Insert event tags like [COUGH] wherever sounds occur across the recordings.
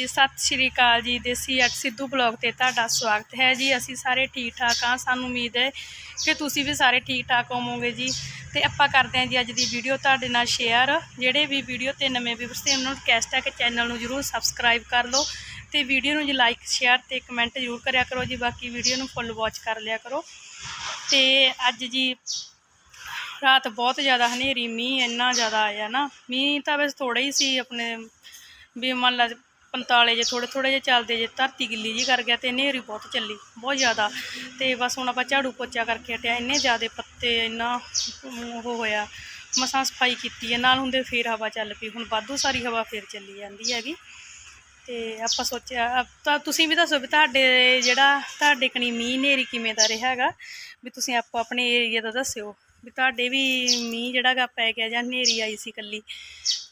ਜੀ, ਸਤਿ ਸ਼੍ਰੀ ਅਕਾਲ ਜੀ, ਦੇਸੀ ਅੱਟ ਸਿੱਧੂ ਬਲੌਗ ਤੇ ਤੁਹਾਡਾ ਸਵਾਗਤ ਹੈ ਜੀ। ਅਸੀਂ ਸਾਰੇ ਠੀਕ ਠਾਕ ਹਾਂ, ਸਾਨੂੰ ਉਮੀਦ ਹੈ ਕਿ ਤੁਸੀਂ ਵੀ ਸਾਰੇ ਠੀਕ ਠਾਕ ਹੋਵੋਗੇ ਜੀ। ਤੇ ਆਪਾਂ ਕਰਦੇ ਹਾਂ ਜੀ ਅੱਜ ਦੀ ਵੀਡੀਓ ਤੁਹਾਡੇ ਨਾਲ ਸ਼ੇਅਰ ਜਿਹੜੇ ਵੀ ਵੀਡੀਓ ਤੇ ਨਵੇਂ ਵਿਊਅਰਸ ਤੇ ਉਹਨਾਂ ਨੂੰ ਰਿਕਵੈਸਟ ਹੈ ਕਿ ਚੈਨਲ ਨੂੰ ਜਰੂਰ ਸਬਸਕ੍ਰਾਈਬ ਕਰ ਲਓ। ਤੇ ਵੀਡੀਓ ਨੂੰ ਜੀ ਲਾਈਕ ਸ਼ੇਅਰ ਤੇ ਕਮੈਂਟ ਜਰੂਰ ਕਰਿਆ ਕਰੋ ਜੀ। ਬਾਕੀ ਵੀਡੀਓ ਨੂੰ ਫੁੱਲ ਵਾਚ ਕਰ ਲਿਆ ਕਰੋ। ਤੇ ਅੱਜ ਜੀ ਰਾਤ ਬਹੁਤ ਜ਼ਿਆਦਾ ਹਨੇਰੀ, ਮੀਂਹ ਇੰਨਾ ਜ਼ਿਆਦਾ ਆਇਆ ਨਾ। ਮੀਂਹ ਤਾਂ ਬਸ ਥੋੜਾ ਹੀ ਸੀ ਆਪਣੇ, ਵੀ ਮੰਨ ਲਾ 45 ਜੇ ਥੋੜੇ ਥੋੜੇ ਜੇ ਚੱਲਦੇ ਜੇ ਧਰਤੀ ਗਿੱਲੀ ਜੀ ਕਰ ਗਿਆ ਤੇ ਹਨੇਰੀ ਬਹੁਤ ਚੱਲੀ, ਬਹੁਤ ਜ਼ਿਆਦਾ। ਤੇ ਬਸ ਹੁਣ ਆਪਾਂ ਝਾੜੂ ਪੋਚਾ ਕਰਕੇ ਹਟਿਆ, ਇੰਨੇ ਜ਼ਿਆਦੇ ਪੱਤੇ, ਇੰਨਾ ਉਹ ਹੋਇਆ, ਮਸਾਂ ਸਫ਼ਾਈ ਕੀਤੀ ਹੈ, ਨਾਲ ਹੁੰਦੇ ਫੇਰ ਹਵਾ ਚੱਲ ਪਈ, ਹੁਣ ਵਾਧੂ ਸਾਰੀ ਹਵਾ ਫੇਰ ਚੱਲੀ ਜਾਂਦੀ ਹੈਗੀ। ਤੇ ਆਪਾਂ ਸੋਚਿਆ ਤਾਂ ਤੁਸੀਂ ਵੀ ਦੱਸੋ ਵੀ ਤੁਹਾਡੇ ਜਿਹੜਾ, ਤੁਹਾਡੇ ਕਣੀ ਮੀਂਹ ਹਨੇਰੀ ਕਿਵੇਂ ਦਾ ਰਿਹਾ ਹੈਗਾ? ਵੀ ਤੁਸੀਂ ਆਪੋ ਆਪਣੇ ਏਰੀਆ ਦਾ ਦੱਸਿਓ। ਵੀ ਤੁਹਾਡੇ ਵੀ ਮੀਂਹ ਜਿਹੜਾ ਪੈ ਗਿਆ ਜਾਂ ਹਨੇਰੀ ਆਈ ਸੀ ਕੱਲੀ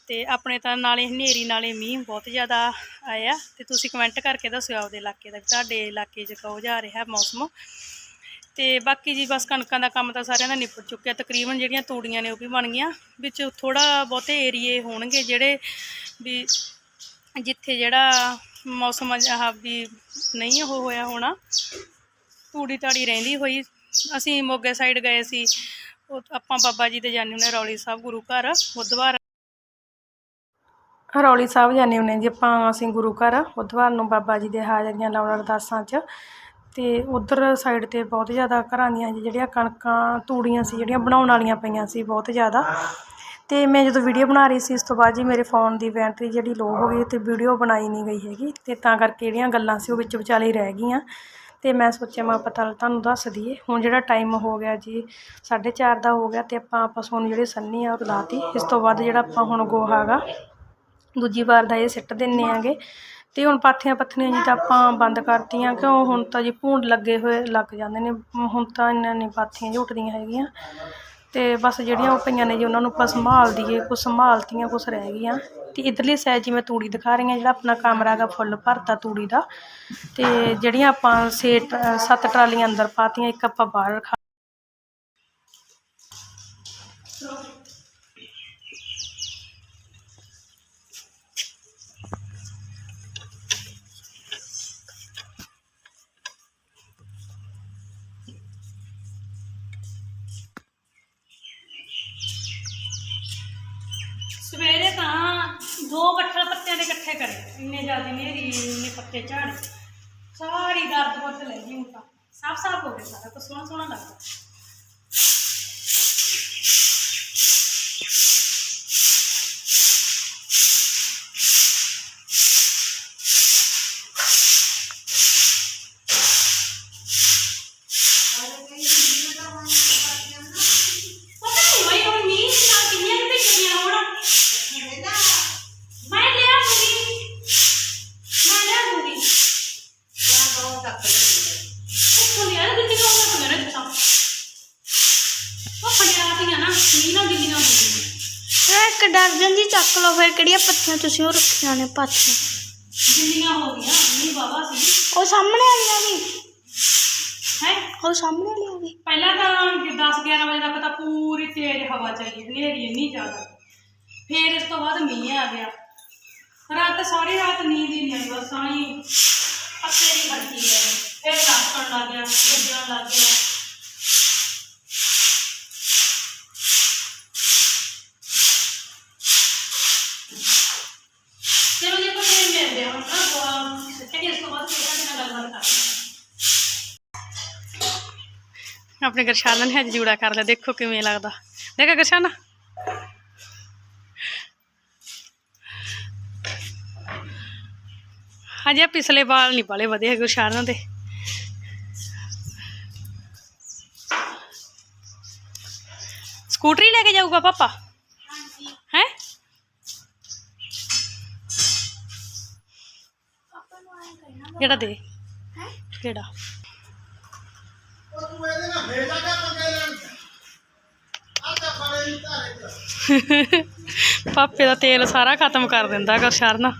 ਤੇ ਆਪਣੇ ਤਾਂ ਨਾਲੇ ਹਨੇਰੀ ਨਾਲੇ ਮੀਂਹ ਬਹੁਤ ਜ਼ਿਆਦਾ ਆਇਆ, ਤੇ ਤੁਸੀਂ ਕਮੈਂਟ ਕਰਕੇ ਦੱਸਿਓ ਆਪਦੇ ਇਲਾਕੇ ਦਾ ਵੀ ਤੁਹਾਡੇ ਇਲਾਕੇ 'ਚ ਕਹੋ ਜਾ ਰਿਹਾ ਮੌਸਮ? ਤੇ ਬਾਕੀ ਜੀ ਬਸ ਕਣਕਾਂ ਦਾ ਕੰਮ ਤਾਂ ਸਾਰਿਆਂ ਦਾ ਨਿਪਟ ਚੁੱਕਿਆ, ਤਕਰੀਬਨ ਜਿਹੜੀਆਂ ਤੂੜੀਆਂ ਨੇ ਉਹ ਵੀ ਬਣ ਗਈਆਂ, ਵਿੱਚ ਥੋੜਾ ਬਹੁਤੇ ਏਰੀਏ ਹੋਣਗੇ ਜਿਹੜੇ ਵੀ ਜਿੱਥੇ ਜਿਹੜਾ ਮੌਸਮ ਆਹ ਵੀ ਨਹੀਂ ਉਹ ਹੋਇਆ ਹੋਣਾ ਤੂੜੀ ਤਾੜੀ ਰਹਿੰਦੀ ਹੋਈ, ਅਸੀਂ ਮੋਗੇ ਸਾਈਡ ਗਏ ਸੀ ਉਹ ਆਪਾਂ ਬਾਬਾ ਜੀ ਦੇ ਜਾਂਦੇ ਹੁੰਦੇ ਰੌਲੀ ਸਾਹਿਬ ਗੁਰੂ ਘਰ, ਬੁੱਧਵਾਰ। ਰੌਲੀ ਸਾਹਿਬ ਜਾਂਦੇ ਹੁੰਦੇ ਜੀ ਆਪਾਂ, ਅਸੀਂ ਗੁਰੂ ਘਰ, ਬੁੱਧਵਾਰ ਨੂੰ ਬਾਬਾ ਜੀ ਦੇ ਹਾਜ਼ਰੀਆਂ ਲਾਉਣ ਅਰਦਾਸਾਂ 'ਚ। ਤੇ ਉਧਰ ਸਾਈਡ ਤੇ ਬਹੁਤ ਜ਼ਿਆਦਾ ਘਰਾਂ ਦੀਆਂ ਜਿਹੜੀਆਂ ਕਣਕਾਂ, ਤੂੜੀਆਂ ਸੀ, ਜਿਹੜੀਆਂ ਬਣਾਉਣ ਵਾਲੀਆਂ ਪਈਆਂ ਸੀ ਬਹੁਤ ਜ਼ਿਆਦਾ। ਤੇ ਮੈਂ ਜਦੋਂ ਵੀਡੀਓ ਬਣਾ ਰਹੀ ਸੀ ਉਸ ਤੋਂ ਬਾਅਦ ਜੀ ਮੇਰੇ ਫੋਨ ਦੀ ਬੈਟਰੀ ਜਿਹੜੀ ਲੋ ਹੋ ਗਈ, ਤੇ ਵੀਡੀਓ ਬਣਾਈ ਨਹੀਂ ਗਈ ਹੈਗੀ। ਤੇ ਤਾਂ ਕਰਕੇ ਜਿਹੜੀਆਂ ਗੱਲਾਂ ਸੀ ਉਹ ਵਿੱਚ ਵਿਚਾਲੇ ਰਹਿ ਗਈਆਂ। ਅਤੇ ਮੈਂ ਸੋਚਿਆ, ਮੈਂ ਆਪਾਂ ਪਤਾ ਤੁਹਾਨੂੰ ਦੱਸ ਦਈਏ। ਹੁਣ ਜਿਹੜਾ ਟਾਈਮ ਹੋ ਗਿਆ ਜੀ 4:30 ਦਾ ਹੋ ਗਿਆ ਅਤੇ ਆਪਾਂ ਪਸ਼ੂ ਨੂੰ ਜਿਹੜੇ ਸੰਨੀ ਆ, ਉਹ ਲਾਤੀ। ਇਸ ਤੋਂ ਬਾਅਦ ਜਿਹੜਾ ਆਪਾਂ ਹੁਣ ਗੋਹਾ ਗਾ, ਦੂਜੀ ਵਾਰ ਦਾ ਇਹ ਸਿੱਟ ਦਿੰਦੇ ਆਂਗੇ। ਅਤੇ ਹੁਣ ਪਾਥੀਆਂ ਪੱਥਣੀਆਂ ਜੀ ਤਾਂ ਆਪਾਂ ਬੰਦ ਕਰਤੀਆਂ, ਕਿਉਂ? ਹੁਣ ਤਾਂ ਜੀ ਭੂੰਡ ਲੱਗੇ ਹੋਏ ਲੱਗ ਜਾਂਦੇ ਨੇ। ਹੁਣ ਤਾਂ ਇੰਨਾ ਨਹੀਂ ਪਾਥੀਆਂ ਝੁੱਟਦੀਆਂ ਹੈਗੀਆਂ। ਅਤੇ ਬਸ ਜਿਹੜੀਆਂ ਉਹ ਪਈਆਂ ਨੇ ਜੀ, ਉਹਨਾਂ ਨੂੰ ਆਪਾਂ ਸੰਭਾਲ ਦਈਏ, ਕੁਛ ਸੰਭਾਲਤੀਆਂ, ਕੁਛ ਰਹਿ ਗਈਆਂ। ਅਤੇ ਇਧਰਲੀ ਸਾਈਡ ਜੀ ਮੈਂ ਤੂੜੀ ਦਿਖਾ ਰਹੀ ਹਾਂ ਜਿਹੜਾ ਆਪਣਾ ਕਮਰਾ ਗਾ ਫੁੱਲ ਭਰਤਾ ਤੂੜੀ ਦਾ ਅਤੇ ਜਿਹੜੀਆਂ ਆਪਾਂ ਛੇ ਟ- ਸੱਤ ਟਰਾਲੀਆਂ ਅੰਦਰ ਪਾਤੀਆਂ, ਇੱਕ ਆਪਾਂ ਬਾਹਰ ਰਖਾ ਇੰਨੇ ਜ਼ਿਆਦਾ ਨੇਰੀ ਇੰਨੇ ਪੱਤੇ ਝਾੜੇ ਸਾਰੀ ਦਰਦ ਬਹੁਤ ਲੈ ਗਈ ਹੁਣ ਤਾਂ ਸਾਫ਼ ਸਾਫ਼ ਹੋ ਗਿਆ ਸਾਰਾ ਤਾਂ ਸੋਹਣਾ ਸੋਹਣਾ ਲੱਗਦਾ ਪਤਾ ਨਹੀਂ ਬਈ ਹੁਣ ਮੀਂਹ ਨਾਲ ਕਿੰਨੀਆਂ ਕੁ ਭਿੱਜਦੀਆਂ ਹੋਣ ਮੈਂ ਲਿਆ ਦੂੰਗੀ ਮੈਂ ਲਿਆ ਦੂੰਗੀ ਉੱਥੋਂ ਲਿਆ ਕਿੰਨੀ ਕੁ ਹੋਣਾ ਹੁੰਦਾ ਨਾ ਤੁਸੀਂ ਉਹ ਫੜਿਆਤੀਆਂ ਨਾ ਮੀਂਹ ਨਾਲ ਗਿੱਲੀਆਂ ਹੋ ਗਈਆਂ ਇਹ ਇੱਕ ਦਰਜਨ ਜੀ ਚੱਕ ਲਓ ਫਿਰ ਕਿਹੜੀਆਂ ਪੱਤੀਆਂ ਤੁਸੀਂ ਉਹ ਰੱਖੀਆਂ ਨੇ ਪਾਥੀਆਂ। ਗਿੱਲੀਆਂ ਹੋ ਗਈਆਂ ਮੀਂਹ ਬਾਬਾ ਸੀ। ਉਹ ਸਾਹਮਣੇ ਵਾਲੀਆਂ ਵੀ। ਹੈ? ਉਹ ਸਾਹਮਣੇ ਵਾਲੀਆਂ ਵੀ। ਪਹਿਲਾਂ ਤਾਂ 10 11 ਵਜੇ ਤੱਕ ਤਾਂ ਪੂਰੀ ਤੇਜ਼ ਹਵਾ ਚੱਲੀ ਹਨੇਰੀ ਇੰਨੀ ਜ਼ਿਆਦਾ। ਫਿਰ ਇਸ ਤੋਂ ਬਾਅਦ ਮੀਂਹ ਆ ਗਿਆ। ਰਾਤ ਸਾਰੀ ਰਾਤ ਨੀਂਦ ਹੀ ਨਹੀਂ ਆਈ ਬਸ ਆਈ ਅੱਕੇ ਦੀ ਬੱਤੀ ਹੈ ਫਿਰ ਲੱਕਣ ਲੱਗ ਗਿਆ ਗੱਜਣ ਲੱਗ ਗਿਆ ਚਲੋ ਜੀ ਆਪਾਂ ਫਿਰ ਮਿਲਦੇ ਹਾਂ ਹੁਣ ਨਾ ਸੱਚੇ ਇਸ ਤੋਂ ਬਾਅਦ ਫਿਰ ਤੁਹਾਡੇ ਨਾਲ ਗੱਲਬਾਤ ਕਰਦੇ ਹਾਂ ਆਪਣੇ ਗਰਸ਼ਾਨਾ ਨੇ ਅੱਜ ਜੂੜਾ ਕਰ ਲਿਆ ਦੇਖੋ ਕਿਵੇਂ ਲੱਗਦਾ। ਦੇਖਾ ਗਰਸ਼ਾਨਾ ਹਜੇ ਪਿਛਲੇ ਵਾਲ ਨਹੀਂ ਪਾਲੇ ਵਧੇ ਗਰਸ਼ਾਨਾ ਦੇ। ਸਕੂਟਰੀ ਲੈ ਕੇ ਜਾਊਗਾ ਪਾਪਾ? ਹੈ? ਕਿਹੜਾ ਦੇ। ਕਿਹੜਾ? [LAUGHS] ਪਾਪੇ ਦਾ ਤੇਲ ਸਾਰਾ ਖਤਮ ਕਰ ਦਿੰਦਾ ਗਰਸ਼ਰਨ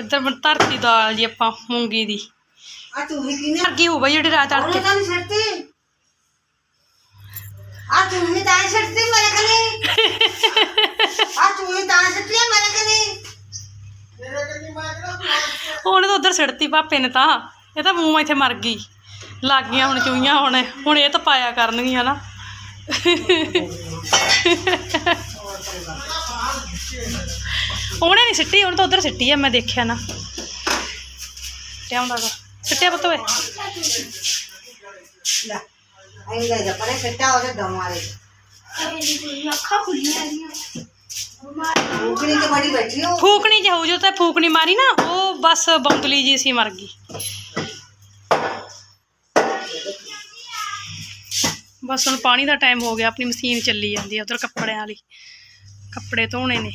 ਇੱਧਰ ਬਣ- ਧਰਤੀ ਦਾਲ ਜੀ ਆਪਾਂ ਮੂੰਗੀ ਦੀ। ਆ ਤੂੰ ਹੀ ਕਿਨੇ ਮਰ ਗਈ ਹੋ ਬਈ ਜਿਹੜੀ ਰਾਤ ਤੜਕੇ ਤਾਂ ਨਹੀਂ ਛੱਡਤੀ ਆ ਤੂੰ ਉਹਨੇ ਉਧਰ ਸਿੜਤੀ ਪਾਪੇ ਨੇ ਤਾਂ। ਇਹ ਤਾਂ ਮੂੰਹ ਇੱਥੇ ਮਰ ਗਈ। ਲੱਗ ਗਈਆਂ ਹੁਣ ਚੂਈਆਂ ਹੁਣ। ਹੁਣ ਇਹ ਤਾਂ ਪਾਇਆ ਕਰਨਗੀਆਂ ਨਾ। ਉਹਨੇ ਨਹੀਂ ਸਿੱਟੀ ਉਹਨੇ ਤਾਂ ਉਧਰ ਸਿੱਟੀ ਆ ਮੈਂ ਦੇਖਿਆ ਨਾ। ਟਿਆਉਂਦਾ ਦਾ ਸਿੱਟਿਆ ਪੁੱਤ ਓਏ। ਲੈ। ਆਈ ਲੈ ਪਰੇ ਸੱਟਾ ਉਹਦੇ ਦਮ ਵਾਲੇ ਅੱਖਾਂ ਖੁੱਲੀਆਂ ਰਹੀਆਂ ਉਗਣੀ ਤੇ ਬੜੀ ਬੈਠੀ ਹੋ ਫੂਕਣੀ ਜੇ ਹੋਊ ਜੋ ਤਾਂ ਫੂਕਣੀ ਮਾਰੀ ਨਾ, ਉਹ ਬਸ ਬੰਗਲੀ ਜੀ ਸੀ ਮਰ ਗਈ। ਬਸ ਹੁਣ ਪਾਣੀ ਦਾ ਟਾਈਮ ਹੋ ਗਿਆ, ਆਪਣੀ ਮਸ਼ੀਨ ਚੱਲੀ ਜਾਂਦੀ ਹੈ ਉਧਰ ਕੱਪੜਿਆਂ ਵਾਲੀ। ਕੱਪੜੇ ਧੋਣੇ ਨੇ।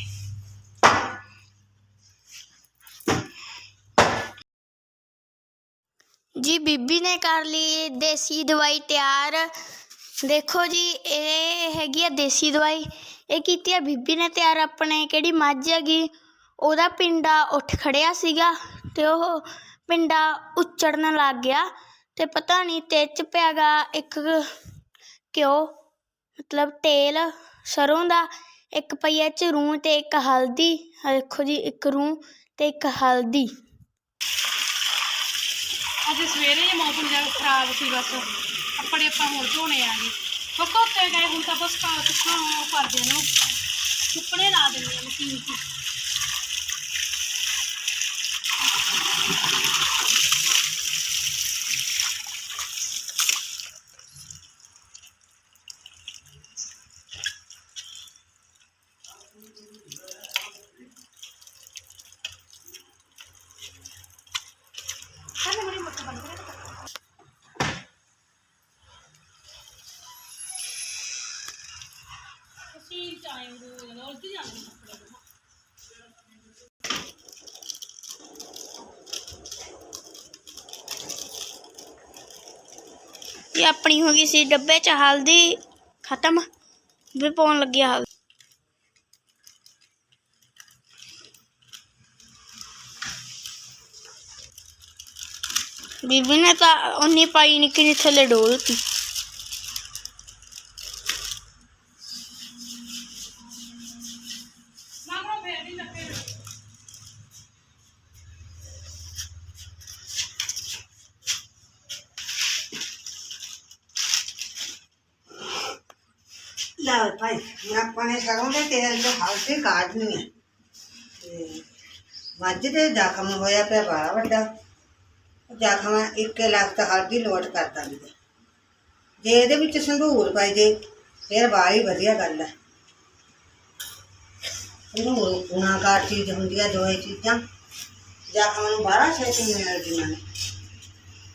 ਜੀ, ਬੀਬੀ ਨੇ ਕਰ ਲਈ ਦੇਸੀ ਦਵਾਈ ਤਿਆਰ। ਦੇਖੋ ਜੀ, ਇਹ ਹੈਗੀ ਆ ਦੇਸੀ ਦਵਾਈ। ਇਹ ਕੀਤੀ ਆ ਬੀਬੀ ਨੇ ਤਿਆਰ ਆਪਣੇ, ਕਿਹੜੀ ਮੱਝ ਹੈਗੀ। ਉਹਦਾ ਪਿੰਡਾ ਉੱਠ ਖੜਿਆ ਸੀਗਾ ਤੇ ਉਹ ਪਿੰਡਾ ਉੱਚੜਨ ਲੱਗ ਗਿਆ ਤੇ ਪਤਾ ਨਹੀਂ ਤੇ ਚ ਪਿਆਗਾ ਇੱਕ ਘਿਓ, ਮਤਲਬ ਤੇਲ ਸਰੋਂ ਦਾ, ਇੱਕ ਪਈਆ ਚ ਰੂੰ ਤੇ ਇੱਕ ਹਲਦੀ। ਦੇਖੋ ਜੀ, ਇੱਕ ਰੂੰ ਤੇ ਇੱਕ ਹਲਦੀ। ਅਜੇ ਸਵੇਰੇ ਹੀ ਮੌਸਮ ਜਿਹਾ ਖਰਾਬ ਸੀ ਬਸ। ਕੱਪੜੇ ਆਪਾਂ ਹੁਣ ਧੋਣੇ ਆ ਗਏ। ਬਸ ਧੋਤੇ ਗਏ, ਹੁਣ ਤਾਂ ਬਸ ਪਾ ਸੁੱਕਣਾ, ਉਹ ਕਰਦੇ ਨੇ। ਸੁੱਕਣੇ ਲਾ ਦਿੰਦੇ ਆ ਮਸ਼ੀਨ 'ਚ ਮਸ਼ੀਨ 'ਚ ਆਏ ਉਹ ਉਲਝ ਜਾਂਦੇ ਨੇ ਕੱਪੜੇ ਇਹ ਆਪਣੀ ਹੋ ਗਈ ਸੀ ਡੱਬੇ 'ਚ, ਹਲਦੀ ਖਤਮ, ਵੀ ਪਾਉਣ ਲੱਗਿਆ ਹਲਦੀ। ਬੀਬੀ ਨੇ ਤਾਂ ਉਨੀ ਪਾਈ ਨਹੀਂ ਕਿ ਥੱਲੇ ਡੋਲਤੀ ਲੈ ਭਾਈ, ਮੈਂ ਆਪਾਂ ਨੇ ਸਰੋਂ ਦੇ ਤੇਲ ਤੇ ਹਲਦੀ ਕਾਢਨੀ ਹੈ ਤੇ ਮੱਝ ਦੇ ਜ਼ਖਮ ਹੋਇਆ ਪਿਆ ਬੜਾ ਵੱਡਾ। ਜ਼ਖਮ ਇੱਕ ਲੱਖ ਤਾਂ ਹਲਦੀ ਲੋਟ ਕਰ ਦਿੰਦੀ ਜੇ ਇਹਦੇ ਵਿੱਚ ਸੰਧੂਰ ਪਾਈ ਜੇ, ਫਿਰ ਬਾਹਲੀ ਵਧੀਆ ਗੱਲ ਹੈ ਸੰਧੂਰ ਗੁਣਾਕਾਰ ਚੀਜ਼ ਹੁੰਦੀ ਹੈ ਦੋਏ ਚੀਜ਼ਾਂ। ਜ਼ਖਮ ਨੂੰ ਬਾਹਲਾ ਛੇਤੀ ਮਿਲਦੀਆਂ ਨੇ।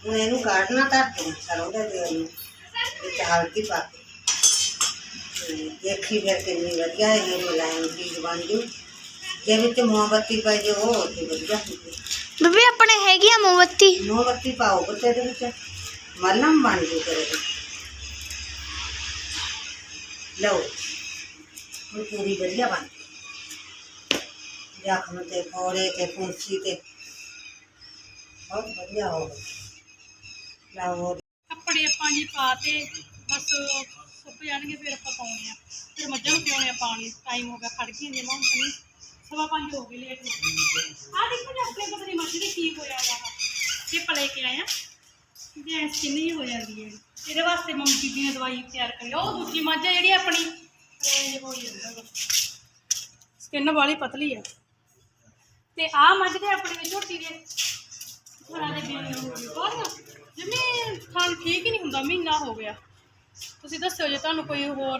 ਹੁਣ ਇਹਨੂੰ ਕਾਢਣਾ ਧਰ ਦੇ ਸਰੋਂ ਦੇ ਤੇਲ ਨੂੰ ਵਿੱਚ ਹਲਦੀ ਪਾ ਕੇ। ਤੇ ਦੇਖੀ ਫਿਰ ਕਿੰਨੀ ਵਧੀਆ ਇਹ ਮੁਲਾਇਮ ਚੀਜ਼ ਬਣ ਜੂ ਜੇ ਵਿੱਚ ਮੋਮਬੱਤੀ ਪਾਈ ਜੇ ਉਹ ਤੇ ਵਧੀਆ ਹੁੰਦੀ ਬੀਬੀ ਆਪਣੇ ਹੈਗੀ ਆ ਮੋਮਬੱਤੀ ਮੋਮਬੱਤੀ ਪਾਓ ਬੱਤੇ ਦੇ ਵਿੱਚ ਮਲਮ ਬਣ ਜੂ ਕਰੇ ਲਓ ਹੁਣ ਪੂਰੀ ਵਧੀਆ ਬਣ ਗਈ ਜ਼ਖਮ ਤੇ ਫੋੜੇ ਤੇ ਫੁੰਸੀ ਤੇ ਬਹੁਤ ਵਧੀਆ ਹੋ ਗਈ ਲਓ ਕੱਪੜੇ ਆਪਾਂ ਜੀ ਪਾ ਤੇ ਬਸ ਸੁੱਕ ਜਾਣਗੇ, ਫਿਰ ਆਪਾਂ ਪਾਉਣੇ ਆ। ਫਿਰ ਮੱਝਾਂ ਨੂੰ ਪਿਉਣੇ ਆ ਪਾਣੀ ਟਾਈਮ ਹੋ ਗਿਆ, ਖੜ ਗਈਆਂ ਜਮਾ ਹੁਣ ਤਾਂ ਸਵਾ ਪੰਜ ਹੋ ਗਏ ਲੇਟ ਹੋ ਗਏ ਆ ਦੇਖੋ ਜੀ ਆਪਣੇ ਪਤਾ ਮੱਝ ਦੇ ਕੀ ਹੋਇਆ ਵਾ। ਇਹ ਪਲੇ ਕੇ ਆਇਆ ਜੇ ਸਕਿਨ ਹੀ ਹੋ ਜਾਂਦੀ ਹੈ। ਇਹਦੇ ਵਾਸਤੇ ਮੰਮੀ ਬੀਬੀ ਨੇ ਦਵਾਈ ਤਿਆਰ ਕਰੀ ਉਹ ਦੂਜੀ ਮੱਝ ਆ ਜਿਹੜੀ ਆਪਣੀ। ਸਕਿਨ ਵਾਲੀ ਪਤਲੀ ਆ। ਤੇ ਆ ਮੱਝ ਦੇ ਆਪਣੇ ਝੋਟੀ ਦੇ। ਥਣਾ ਦੇ ਬਿਆਨ ਹੋ ਗਈ ਬਾਹਰ ਜਿਵੇਂ ਥਣ ਠੀਕ ਹੀ ਨਹੀਂ ਹੁੰਦਾ, ਮਹੀਨਾ ਹੋ ਗਿਆ। ਤੁਸੀਂ ਦੱਸਿਓ ਜੇ ਤੁਹਾਨੂੰ ਕੋਈ ਹੋਰ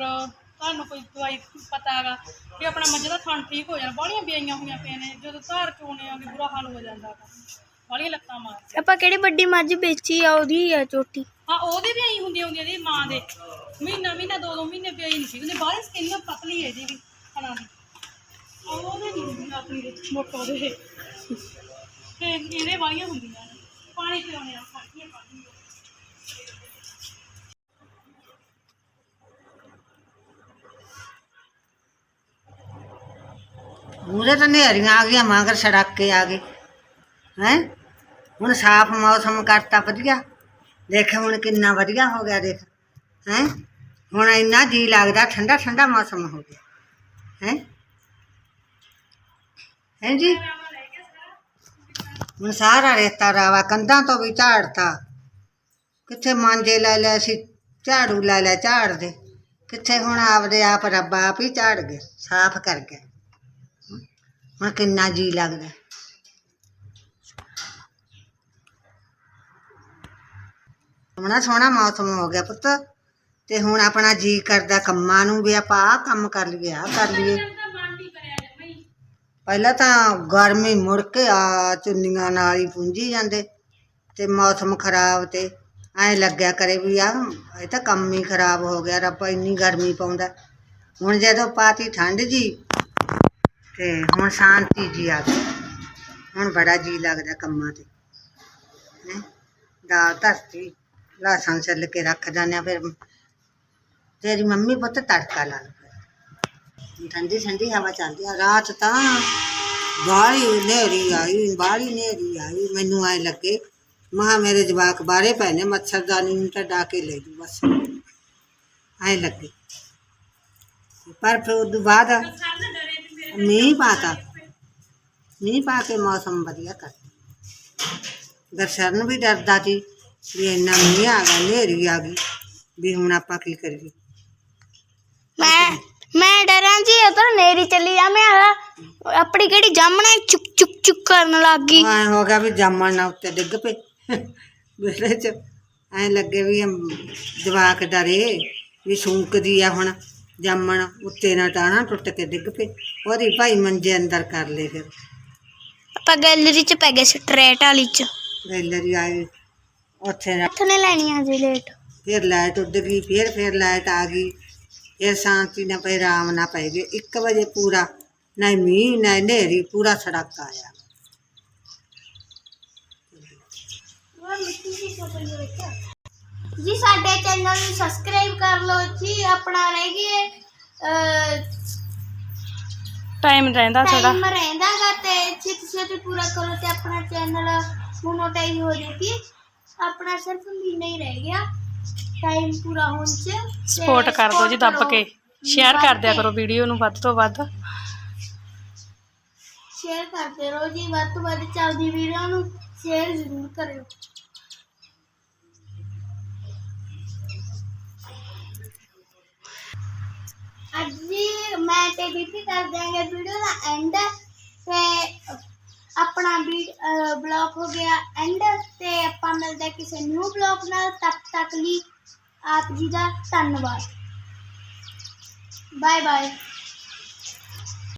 ਤੁਹਾਨੂੰ ਕੋਈ ਦਵਾਈ ਪਤਾ ਹੈਗਾ ਕਿ ਆਪਣਾ ਮੱਝ ਦਾ ਥਣ ਠੀਕ ਹੋ ਜਾਣਾ ਬਾਹਲੀਆਂ ਬਿਆਈਆਂ ਹੋਈਆਂ ਪਈਆਂ ਨੇ ਜਦੋਂ ਧਾਰ ਚੋਣੇ ਆਗੇ ਬੁਰਾ ਹਾਲ ਹੋ ਜਾਂਦਾ ਹੈਗਾ। ਬਾਹਲੀਆਂ ਲੱਤਾਂ ਮਾਰ ਆਪਾਂ ਕਿਹੜੀ ਵੱਡੀ ਮੱਝ ਵੇਚੀ ਆ ਉਹਦੀ ਆ ਚੋਟੀ? ਹਾਂ ਉਹਦੇ ਵੀ ਆਈ ਹੁੰਦੀ ਹੁੰਦੀ ਇਹਦੀ ਮਾਂ ਦੇ। ਮਹੀਨਾ ਮਹੀਨਾ ਦੋ ਦੋ ਮਹੀਨੇ ਪਿਆਈ ਨਹੀਂ ਸੀ। ਉਹਦੀ ਬਾਹਲੀ ਸਕਿਨ ਪਤਲੀ ਹੈ ਇਹਦੀ ਵੀ ਥਣਾ ਦੀ ਉਹਦੇ ਨਹੀਂ ਹੁੰਦੀ ਆਪਣੀ ਦੇ ਮੋਟੋ ਦੇ। ਤੇ ਇਹਦੇ ਵਾਲੀਆਂ ਹੁੰਦੀਆਂ ਨੇ। ਪਾਣੀ ਪਿਆਉਣੇ ਆ ਸਾਡੀਆਂ ਪਾਣੀ। ਮੂਰੇ ਤਾਂ ਨੇਰੀਆਂ ਆ ਗਈਆਂ, ਮਗਰ ਸੜਕ ਕੇ ਆ ਗਏ। ਹੈ? ਹੁਣ ਸਾਫ਼ ਮੌਸਮ ਕਰਤਾ, ਵਧੀਆ। ਦੇਖ ਹੁਣ ਕਿੰਨਾ ਵਧੀਆ ਹੋ ਗਿਆ, ਦੇਖ। ਹੈ? ਹੁਣ ਇੰਨਾ ਜੀ ਲੱਗਦਾ, ਠੰਡਾ ਠੰਡਾ ਮੌਸਮ ਹੋ ਗਿਆ। ਹੈ? ਹੈ ਜੀ? ਹੁਣ ਸਾਰਾ ਰੇਤਾ ਰਾਵਾ ਕੰਧਾਂ ਤੋਂ ਵੀ ਝਾੜਤਾ। ਕਿੱਥੇ ਮਾਂਜੇ ਲੈ ਲੈ ਸੀ, ਝਾੜੂ ਲੈ ਲੈ ਝਾੜਦੇ ਕਿੱਥੇ ਹੁਣ ਆਪਦੇ ਆਪ ਰੱਬ ਆਪ ਹੀ ਝਾੜ ਗਏ ਸਾਫ਼ ਕਰ ਗਿਆ। ਹੁਣ ਕਿੰਨਾ ਜੀ ਲੱਗਦਾ। ਸੋਹਣਾ ਸੋਹਣਾ ਮੌਸਮ ਹੋ ਗਿਆ ਪੁੱਤ। ਤੇ ਹੁਣ ਆਪਣਾ ਜੀ ਕਰਦਾ ਕੰਮਾਂ ਨੂੰ ਵੀ ਆਪਾਂ ਆਹ ਕੰਮ ਕਰ ਲਈਏ, ਆਹ ਕਰ ਲਈਏ। ਪਹਿਲਾਂ ਤਾਂ ਗਰਮੀ ਮੁੜ ਕੇ ਆ ਚੁੰਨੀਆਂ ਨਾਲ ਹੀ ਪੁੰਜੀ ਜਾਂਦੇ ਤੇ ਮੌਸਮ ਖਰਾਬ ਤੇ ਐ ਲੱਗਿਆ ਕਰੇ ਵੀ ਆ ਇਹ ਤਾਂ ਕੰਮ ਹੀ ਖਰਾਬ ਹੋ ਗਿਆ, ਰੱਬ ਇੰਨੀ ਗਰਮੀ ਪਾਉਂਦਾ। ਹੁਣ ਜਦੋਂ ਪਾਤੀ ਠੰਡ ਜੀ ਤੇ ਹੁਣ ਸ਼ਾਂਤੀ ਜੀ ਆ ਗਈ। ਹੁਣ ਬੜਾ ਜੀ ਲੱਗਦਾ ਕੰਮਾਂ ਤੇ। ਹੈਂ? ਦਾਲ ਧਰਤੀ ਲਸਣ ਛਿੱਲ ਕੇ ਰੱਖ ਜਾਂਦੇ ਆ, ਫਿਰ ਤੇਰੀ ਮੰਮੀ ਪੁੱਤ ਤੜਕਾ ਲਾ ਲਓ ਠੰਡੀ ਠੰਡੀ ਹਵਾ ਚੱਲਦੀ ਆ। ਰਾਤ ਤਾਂ ਬਾਹਲੀ ਹਨੇਰੀ ਆਈ ਬਾਹਲੀ ਹਨੇਰੀ ਆਈ। ਮੈਨੂੰ ਐ ਲੱਗੇ ਮਹਾ ਮੇਰੇ ਜਵਾਕ ਬਾਹਰੇ ਪਏ ਨੇ ਮੱਛਰਦਾਨੀ ਨੂੰ ਤਾਂ ਡਾ ਕੇ ਲੈ ਜੂ ਬਸ। ਐ ਲੱਗੇ। ਪਰ ਫਿਰ ਉਦੋਂ ਬਾਅਦ ਮੀਂਹ ਪਾਤਾ ਮੀਂਹ ਪਾ ਕੇ ਮੌਸਮ ਵਧੀਆ ਕਰ ਦਰਸ਼ਨ ਵੀ ਡਰਦਾ ਸੀ ਵੀ ਇੰਨਾ ਮੀਂਹ ਆ ਗਿਆ ਹਨੇਰੀ ਆ ਗਈ ਵੀ ਹੁਣ ਆਪਾਂ ਕੀ ਕਰੀਏ ਮੈਂ ਮੈਂ ਡਰਾਂ ਜੀ ਉਧਰ ਨੇਰੀ ਚੱਲੀ ਜਾ ਮੈਂ ਆਹ ਆਪਣੀ ਕਿਹੜੀ ਜਾਮਣੇ ਚੁੱਕ ਚੁੱਕ ਚੁੱਕ ਕਰਨ ਲੱਗ ਗਈ ਐ ਹੋ ਗਿਆ ਵੀ ਜਾਮਣ ਨਾ ਉੱਤੇ ਡਿੱਗ ਪਏ ਵਿਹੜੇ ਚ ਐ ਲੱਗੇ ਵੀ ਅਮ ਜਵਾਕ ਡਰੇ ਵੀ ਸੂਕਦੀ ਆ ਹੁਣ ਜਾਮਣ ਉੱਤੇ ਨਾ ਟਾਣਾ ਟੁੱਟ ਕੇ ਡਿੱਗ ਪਏ। ਉਹਦੀ ਭਾਈ ਮੰਜੇ ਅੰਦਰ ਕਰ ਲਏ ਫਿਰ। ਆਪਾਂ ਗੈਲਰੀ ਚ ਪੈ ਗਏ ਸਟ੍ਰੇਟ ਵਾਲੀ ਚ। ਗੈਲਰੀ ਆਈ ਉੱਥੇ ਨਾ- ਹੱਥ ਨੇ ਲੈਣੀ ਆ ਜੀ ਲੇਟ ਫਿਰ ਲਾਈਟ ਉੱਡ ਗਈ ਫਿਰ ਫਿਰ ਲਾਈਟ ਆ ਗਈ। ਫਿਰ ਸ਼ਾਂਤੀ ਨਾਲ ਪਏ ਆਰਾਮ ਨਾਲ ਪੈ ਗਏ। 1 ਵਜੇ ਪੂਰਾ ਨਾ ਮੀਂਹ ਨਾ ਹਨੇਰੀ ਪੂਰਾ ਸੜਕ ਆਇਆ। ਜੀ ਸਾਡੇ ਚੈਨਲ ਨੂੰ ਸਬਸਕ੍ਰਾਈਬ ਕਰ ਲਓ ਜੀ ਆਪਣਾ ਰਹਿ ਗਏ ਟਾਈਮ ਰਹਿੰਦਾ ਥੋੜਾ ਟਾਈਮ ਰਹਿੰਦਾਗਾ ਤੇ ਛੇਤੀ ਛੇਤੀ ਪੂਰਾ ਕਰੋ ਤੇ ਆਪਣਾ ਚੈਨਲ ਮੋਨੋਟਾਈਜ਼ ਹੋ ਜਾਏਗੀ ਆਪਣਾ ਸਿਰਫ ਮਹੀਨਾ ਹੀ ਰਹਿ ਗਿਆ ਟਾਈਮ ਪੂਰਾ ਹੋਣ ਚ ਤੇ ਸਪੋਰਟ ਕਰ ਦਿਓ ਜੀ support ਦੱਬ ਕੇ। ਸ਼ੇਅਰ ਕਰ ਦਿਆ ਕਰੋ ਵੀਡੀਓ ਨੂੰ ਵੱਧ ਤੋਂ ਵੱਧ। ਸ਼ੇਅਰ ਕਰਦੇ ਰਹੋ ਜੀ ਵੱਧ ਤੋਂ ਵੱਧ ਚੱਲਦੀ ਵੀਡੀਓ ਨੂੰ। ਸ਼ੇਅਰ ਜ਼ਰੂਰ ਕਰਿਓ। ਅੱਜ ਜੀ ਮੈਂ ਤੇ ਬੀਬੀ ਕਰ ਦਿਆਂਗੇ ਵੀਡੀਓ ਦਾ ਐਂਡ ਤੇ ਆਪਣਾ ਵੀ ਬਲੌਗ ਹੋ ਗਿਆ ਐਂਡ ਤੇ ਆਪਾਂ ਮਿਲਦੇ ਕਿਸੇ ਨਿਊ ਬਲੌਗ ਨਾਲ। ਤਦ ਤੱਕ ਲਈ ਆਪ ਜੀ ਦਾ ਧੰਨਵਾਦ। Bye bye